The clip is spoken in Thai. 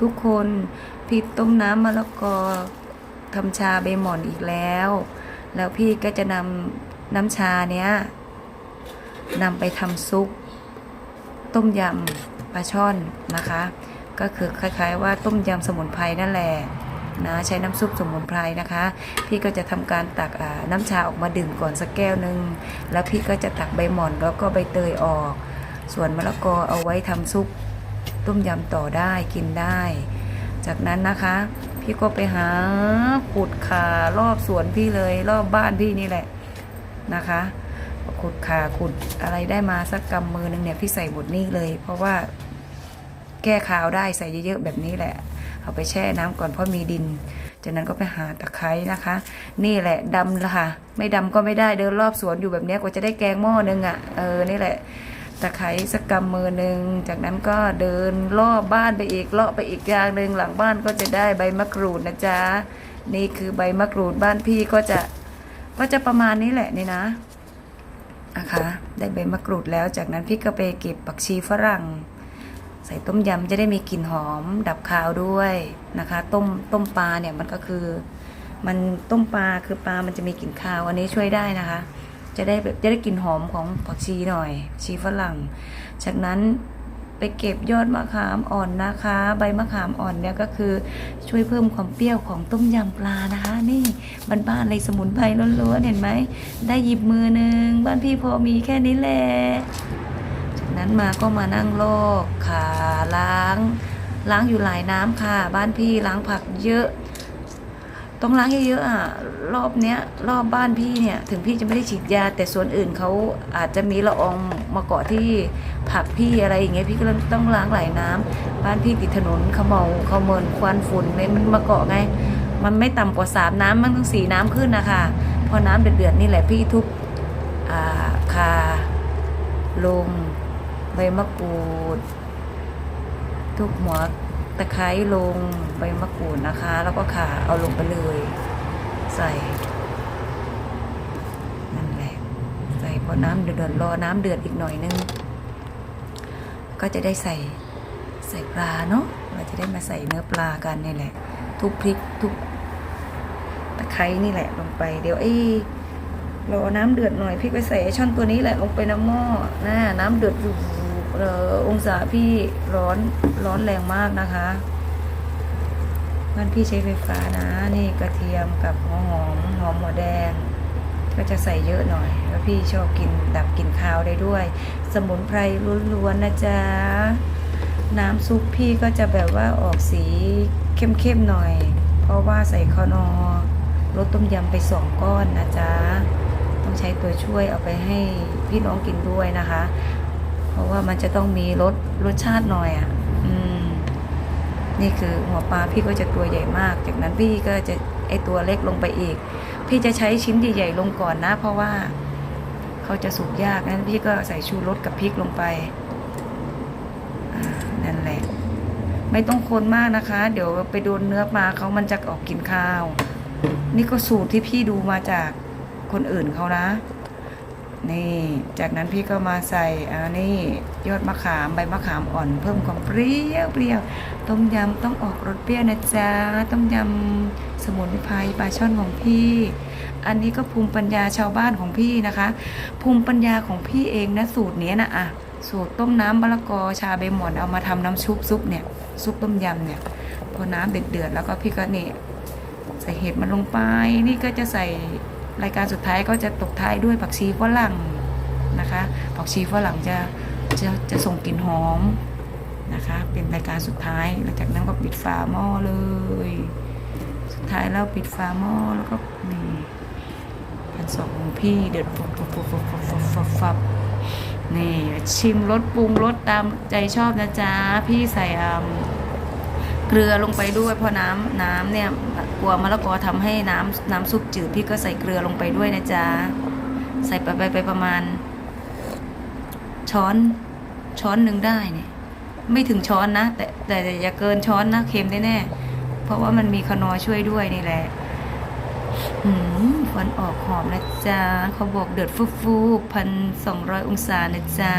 ทุกคนพี่ต้มน้ำมะละกอทำชาใบหม่อนอีกแล้ว แล้วพี่ก็จะนำน้ำชาเนี้ยนำไปทำซุปต้มยำปลาช่อนนะคะ ก็คือคล้ายๆ ว่าต้มยำสมุนไพรนั่นแหละนะใช้น้ำซุปสมุนไพรนะคะ พี่ก็จะทำการตักน้ำชาออกมาดื่มก่อนสักแก้วหนึ่งแล้วพี่ก็จะตักใบหม่อนแล้วก็ใบเตยออก ส่วนมะละกอเอาไว้ทำซุป ต้มยำต่อได้กินได้ จากนั้นนะคะ พี่ก็ไปหาขุดขารอบสวนพี่เลย รอบบ้านพี่นี่แหละนะคะขุดขาขุดอะไรได้มาสักกำมือหนึงเนี่ยพี่ใส่หมดนี่เลย เพราะว่าแก้คาวได้ใส่เยอะๆแบบนี้แหละ เอาไปแช่น้ำก่อนเพราะมีดิน จากนั้นก็ไปหาตะไคร้นะคะ นี่แหละดำละค่ะ ไม่ดำก็ไม่ได้เดินรอบสวนอยู่แบบนี้กว่าจะได้แกงหม้อนึงอะ่ะเออนี่แหละ ตะไคร้สักกำมือหนึ่ง จากนั้นก็เดินรอบบ้านไปอีกเลาะไปอีกอย่างหนึ่งหลังบ้านก็จะได้ใบมะกรูดนะจ๊ะ นี่คือใบมะกรูดบ้านพี่ก็จะก็จะประมาณนี้แหละนี่นะนะคะ ได้ใบมะกรูดแล้ว จากนั้นพี่ก็ไปเก็บผักชีฝรั่ง ใส่ต้มยำจะได้มีกลิ่นหอม ดับคาวด้วยนะคะ ต้มต้มปลาเนี่ยมันก็คือ มันต้มปลาคือปลามันจะมีกลิ่นคาวอันนี้ช่วยได้นะคะ จะได้แบบจะได้กลิ่นหอมของผักชีหน่อย ชีฝรั่ง จากนั้นไปเก็บยอดมะขามอ่อนนะคะ ใบมะขามอ่อนเนี่ยก็คือช่วยเพิ่มความเปรี้ยวของต้มยำปลานะคะ นี่บ้านๆเลยสมุนไพรล้วนๆเห็นไหมได้หยิบมือหนึ่งบ้านพี่พอมีแค่นี้แหละจากนั้นมาก็มานั่งลอกขาล้าง ล้างอยู่หลายน้ำค่ะ บ้านพี่ล้างผักเยอะ ต้องล้างเยอะๆอะรอบเนี้ยรอบบ้านพี่เนี่ย ถึงพี่จะไม่ได้ฉีดยา แต่ส่วนอื่นเขาอาจจะมีละอองมาเกาะที่ผักพี่อะไรอย่างเงี้ยพี่ก็เลยต้องล้างหลายน้ำบ้านพี่ติดถนนเขมเมาเขมเมินควันฝุ่นเลยมันมาเกาะไง มันไม่ต่ำกว่าสามน้ำมันต้องสี่น้ำขึ้นนะคะพอน้ำเดือดๆนี่แหละพี่ทุบอ่าคาลงใบมะกรูดทุกหัว ตะไคร้ลงใบมะกรูดนะคะ แล้วก็ข่าเอาลงไปเลย ใส่นั่นแหละใส่พอน้ำเดือดรอน้ำเดือดอีกหน่อยนึง ก็จะได้ใส่ใส่ปลาเนาะเราจะได้มาใส่เนื้อปลากันนี่แหละ ทุกพริกทุกตะไคร้นี่แหละลงไปเดี๋ยวไอ้รอน้ำเดือดหน่อยพริกไปใส่ช่อนตัวนี้แหละลงไปน้ำหม้อนะน้ำเดือดอยู่ อองศาพี่ร้อนร้อนแรงมากนะคะบ้นพี่ใช้ไฟฟ้านะ นี่กระเทียมกับหัวหอมหอมหัวแดง ก็จะใส่เยอะหน่อย แล้วพี่ชอบกินดับกลิ่นคาวได้ด้วย สมุนไพรล้วนๆนะจ๊ะ น้ำซุปพี่ก็จะแบบว่าออกสีเข้มๆหน่อย เพราะว่าใส่คอนอรสต้มยำไปสองก้อนนะจ๊ะ ต้องใช้ตัวช่วยเอาไปให้พี่น้องกินด้วยนะคะ เพราะว่ามันจะต้องมีรสรสชาติหน่อยอะ อืม นี่คือหัวปลาพี่ก็จะตัวใหญ่มาก จากนั้นพี่ก็จะไอตัวเล็กลงไปอีก พี่จะใช้ชิ้นใหญ่ๆลงก่อนนะ เพราะว่าเขาจะสุกยากนั้นพี่ก็ใส่ชูรสกับพริกลงไปนั่นแหละ ไม่ต้องคนมากนะคะ เดี๋ยวไปโดนเนื้อปลาเขามันจะออกกลิ่นข้าว นี่ก็สูตรที่พี่ดูมาจากคนอื่นเขานะ นี่ จากนั้นพี่ก็มาใส่อ่านี่ยอดมะขามใบมะขามอ่อน เพิ่มความเปรี้ยวเปรี้ยวต้มยำต้องออกรสเปรี้ยวนะจ๊ะต้มยำสมุนไพรปลาช่อนของพี่ อันนี้ก็ภูมิปัญญาชาวบ้านของพี่นะคะ ภูมิปัญญาของพี่เองนะสูตรนี้นะอะสูตรต้มน้ำมะละกอชาใบหม่อนเอามาทำน้ำซุปซุปเนี่ยซุปต้มยำเนี่ยพอน้ำเดือดๆแล้วก็พี่ก็นี่ใส่เห็ดมันลงไป นี่ก็จะใส่ รายการสุดท้ายก็จะตกท้ายด้วยผักชีฝรั่งนะคะผักชีฝรั่งจะจะจะส่งกลิ่นหอมนะคะ เป็นรายการสุดท้าย หลังจากนั้นก็ปิดฝาหม้อเลย สุดท้ายแล้วปิดฝาหม้อแล้วก็นี่พันสองของพี่เดือดฟับฟับฟับฟับฟับฟับนี่ชิมรสปรุงรสตามใจชอบนะจ๊ะ พี่ใส่ เกลือลงไปด้วยเพราะน้ำน้ำเนี่ยกลัวมะละกอทำให้น้ำน้ำซุปจืดพี่ก็ใส่เกลือลงไปด้วยนะจ๊ะใส่ไปไปไปประมาณ ช้อนช้อนหนึ่งได้เนี่ย ไม่ถึงช้อนนะ แต่แต่อย่าเกินช้อนนะเค็มแน่ๆเพราะว่ามันมีคนอช่วยด้วยนี่แหละหืมควันออกหอมนะจ๊ะเขาบอกเดือดฟูฟูพันสองร้อยองศานะจ๊ะ